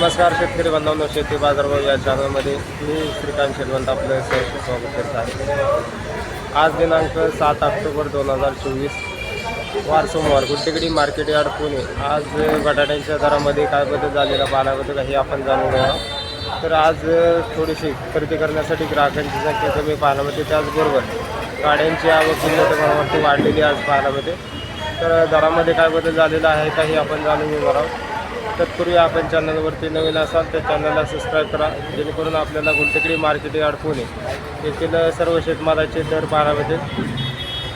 नमस्कार शेतकरी बांधवांनो शेती बाजारभाव या चॅनलमध्ये मी श्रीकांत शेलवंत आपलं सहर्ष स्वागत करत आहे. आज दिनांक सात ऑक्टोबर दोन हजार चोवीस वार सोमवार गुड्डेगडी मार्केट यार्ड पुणे. आज बटाट्यांच्या दरामध्ये काय बदल झालेला पाहण्याबद्दल हे आपण जाणून घ्या तर आज थोडीशी खरेदी करण्यासाठी ग्राहकांची संख्या कमी पाहायला मिळते त्याचबरोबर गाड्यांची आवक किंमत प्रमाणावरती वाढलेली आज पाहायला मिळते तर दरामध्ये काय बदल झालेला आहे का हे आपण जाणून घेणार आहोत. तत्पूर्वी आपण चॅनलवरती नवीन असाल तर चॅनलला सबस्क्राईब करा. जेणेकरून आपल्याला गुंटेकडी मार्केट यार्ड पुणे येथील सर्व शेतमालाचे दर पाहायला मिळतील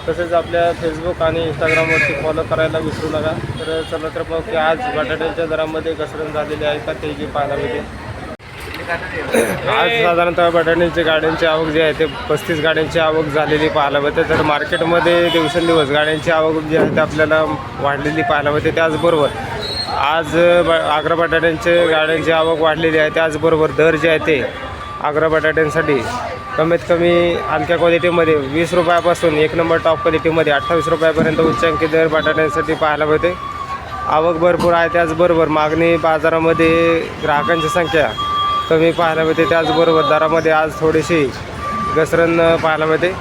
तसेच आपल्या फेसबुक आणि इंस्टाग्रामवरती फॉलो करायला विसरू नका. तर चला तर मग की आज बटाट्याच्या दरामध्ये घसरण झालेली आहे का तेही पाहायला मिळते आज साधारणतः बटाट्यांची गाड्यांची आवक जी आहे ते पस्तीस गाड्यांची आवक झालेली पाहायला मिळते तर मार्केटमध्ये दिवसेंदिवस गाड्यांची आवक जी आहे ते आपल्याला वाढलेली पाहायला मिळते त्याचबरोबर आज ब आग्रा बटाट्यांचे गाड्यांची आवक वाढलेली आहे. त्याचबरोबर दर जे आहे ते आग्रा बटाट्यांसाठी कमीत कमी हलक्या क्वालिटीमध्ये वीस रुपयापासून एक नंबर टॉप क्वालिटीमध्ये अठ्ठावीस रुपयापर्यंत उच्चांकी दर बटाट्यांसाठी पाहायला मिळते. आवक भरपूर आहे. त्याचबरोबर मागणी बाजारामध्ये ग्राहकांची संख्या कमी पाहायला मिळते. त्याचबरोबर दरामध्ये आज थोडीशी घसरण पाहायला मिळते.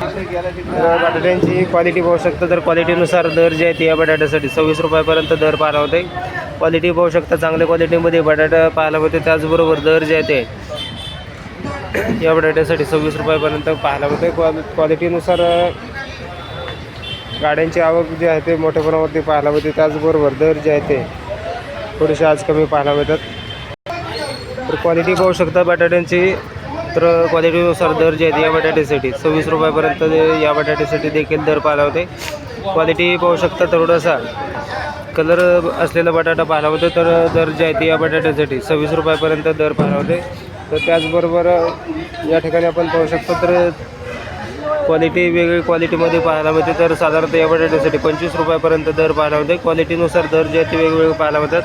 तर बटाट्यांची क्वालिटी पाहू शकता तर क्वालिटीनुसार दर जे आहेत या बटाट्यासाठी सव्वीस रुपयापर्यंत दर पाहायला होते. क्वालिटी पाहू शकता चांगल्या क्वालिटीमध्ये बटाटा पाहायला होते. त्याचबरोबर दर जे आहे ते या बटाट्यासाठी सव्वीस रुपयापर्यंत पाहायला होते. क्वाल क्वालिटीनुसार गाड्यांची आवक जी आहे ते मोठ्या प्रमाणावरती पाहायला होते. त्याचबरोबर दर जे आहे ते थोडेसे आज कमी पाहायला मिळतात. तर क्वालिटी पाहू शकता बटाट्यांची तर क्वालिटीनुसार दर जे आहेत या बटाट्यासाठी सव्वीस रुपयापर्यंत या बटाट्यासाठी देखील दर पाहायला होते. क्वालिटी पाहू शकता थोडासा कलर असलेला बटाटा पाहायला होतो तर दर जे आहे ते या बटाट्यासाठी सव्वीस रुपयापर्यंत दर पाहायला होते. तर त्याचबरोबर या ठिकाणी आपण पाहू शकतो तर क्वालिटी वेगळी क्वालिटीमध्ये पाहायला मिळते. तर साधारणतः या बटाट्यासाठी पंचवीस रुपयापर्यंत दर पाहायला होते. क्वालिटीनुसार दर जे आहे ते वेगवेगळे पाहायला मिळतात.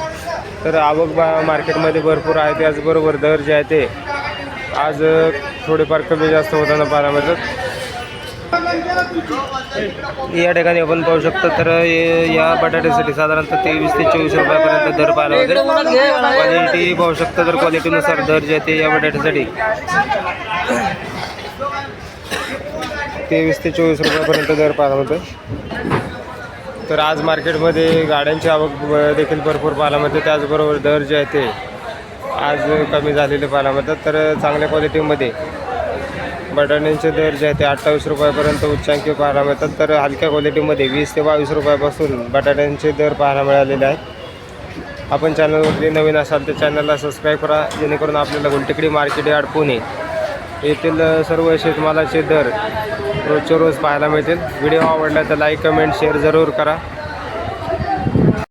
तर आवक बा मार्केटमध्ये भरपूर आहे. त्याचबरोबर दर जे आहे ते आज थोडेफार कमी जास्त होताना पाहायला मिळतात. या ठिकाणी आपण पाहू शकतो तर या बटाट्यासाठी साधारणतः तेवीस ते चोवीस रुपयापर्यंत दर पाहायला होते क्वालिटी पाहू शकतो तर क्वालिटीनुसार दर जे आहे ते या बटाट्यासाठी तेवीस ते चोवीस रुपयापर्यंत दर पाहायला होतं तर आज मार्केटमध्ये गाड्यांची आवक देखील भरपूर पाहायला मिळते. त्याचबरोबर दर जे आहे ते आज कमी झालेले पाहायला मिळतात तर चांगल्या क्वालिटीमध्ये बटाट्यांचे दर जे आहे ते अठ्ठावीस रुपयापर्यंत उच्चांकी पाहायला मिळतात तर हलक्या क्वालिटीमध्ये वीस ते बावीस रुपयापासून बटाट्यांचे दर पाहायला मिळालेले आहेत. आपण चॅनलवरती नवीन असाल तर चॅनलला सबस्क्राईब करा जेणेकरून आपल्याला गुलटेकडी मार्केट यार्ड पुणे येथील सर्व शेतमालाचे दर रोजच्या रोज पाहायला मिळतील. व्हिडिओ आवडला तर लाईक कमेंट शेअर जरूर करा.